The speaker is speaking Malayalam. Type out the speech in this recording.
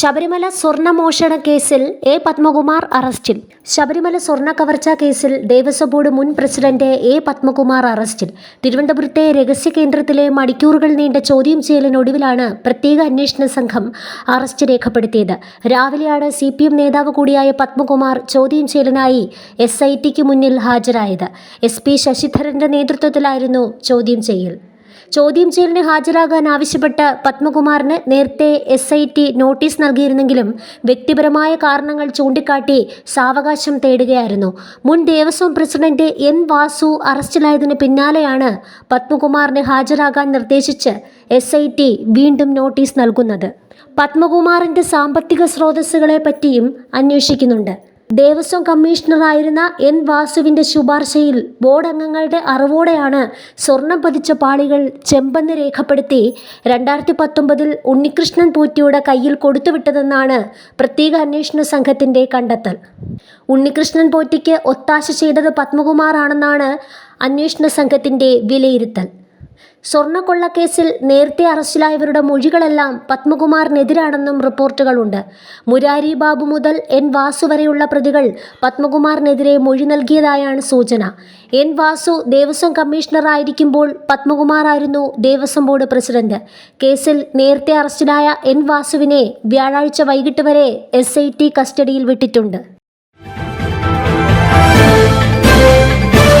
ശബരിമല സ്വർണ മോഷണ കേസിൽ എ പത്മകുമാർ അറസ്റ്റിൽ. ശബരിമല സ്വർണ കവർച്ച കേസിൽ ദേവസ്വം ബോർഡ് മുൻ പ്രസിഡന്റ് എ പത്മകുമാർ അറസ്റ്റിൽ. തിരുവനന്തപുരത്തെ രഹസ്യ കേന്ദ്രത്തിലെ മണിക്കൂറുകൾ നീണ്ട ചോദ്യം ചെയ്യലിനൊടുവിലാണ് പ്രത്യേക അന്വേഷണ സംഘം അറസ്റ്റ് രേഖപ്പെടുത്തിയത്. രാവിലെയാണ് സി പി എം നേതാവ് കൂടിയായ പത്മകുമാർ ചോദ്യം ചെയ്യലിനായി എസ് ഐ ടിക്ക് മുന്നിൽ ഹാജരായത്. എസ് പി ശശിധരന്റെ നേതൃത്വത്തിലായിരുന്നു ചോദ്യം ചെയ്യൽ. ചോദ്യം ചെയ്യലിന് ഹാജരാകാൻ ആവശ്യപ്പെട്ട് പത്മകുമാറിന് നേരത്തെ എസ് ഐ ടി നോട്ടീസ് നൽകിയിരുന്നെങ്കിലും വ്യക്തിപരമായ കാരണങ്ങൾ ചൂണ്ടിക്കാട്ടി സാവകാശം തേടുകയായിരുന്നു. മുൻ ദേവസ്വം പ്രസിഡന്റ് എൻ വാസു അറസ്റ്റിലായതിന് പിന്നാലെയാണ് പത്മകുമാറിന് ഹാജരാകാൻ നിർദ്ദേശിച്ച് എസ് വീണ്ടും നോട്ടീസ് നൽകുന്നത്. പത്മകുമാറിന്റെ സാമ്പത്തിക സ്രോതസ്സുകളെ പറ്റിയും അന്വേഷിക്കുന്നുണ്ട്. ദേവസ്വം കമ്മീഷണറായിരുന്ന എൻ വാസുവിന്റെ ശുപാർശയിൽ ബോർഡ് അംഗങ്ങളുടെ അറിവോടെയാണ് സ്വർണം പതിച്ച പാളികൾ ചെമ്പെന്ന് രേഖപ്പെടുത്തി രണ്ടായിരത്തി പത്തൊമ്പതിൽ ഉണ്ണികൃഷ്ണൻ പൂറ്റിയുടെ കയ്യിൽ കൊടുത്തുവിട്ടതെന്നാണ് പ്രത്യേക അന്വേഷണ സംഘത്തിന്റെ കണ്ടെത്തൽ. ഉണ്ണികൃഷ്ണൻ പോറ്റിക്ക് ഒത്താശ ചെയ്തത് പത്മകുമാറാണെന്നാണ് അന്വേഷണ സംഘത്തിന്റെ വിലയിരുത്തൽ. സ്വർണക്കൊള്ളക്കേസിൽ നേരത്തെ അറസ്റ്റിലായവരുടെ മൊഴികളെല്ലാം പത്മകുമാറിനെതിരാണെന്നും റിപ്പോർട്ടുകളുണ്ട്. മുരാരി ബാബു മുതൽ എൻ വാസു വരെയുള്ള പ്രതികൾ പത്മകുമാറിനെതിരെ മൊഴി നൽകിയതായാണ് സൂചന. എൻ വാസു ദേവസ്വം കമ്മീഷണറായിരിക്കുമ്പോൾ പത്മകുമാറായിരുന്നു ദേവസ്വം ബോർഡ് പ്രസിഡന്റ്. കേസിൽ നേരത്തെ അറസ്റ്റിലായ എൻ വാസുവിനെ വ്യാഴാഴ്ച വൈകിട്ട് വരെ എസ് കസ്റ്റഡിയിൽ വിട്ടിട്ടുണ്ട്.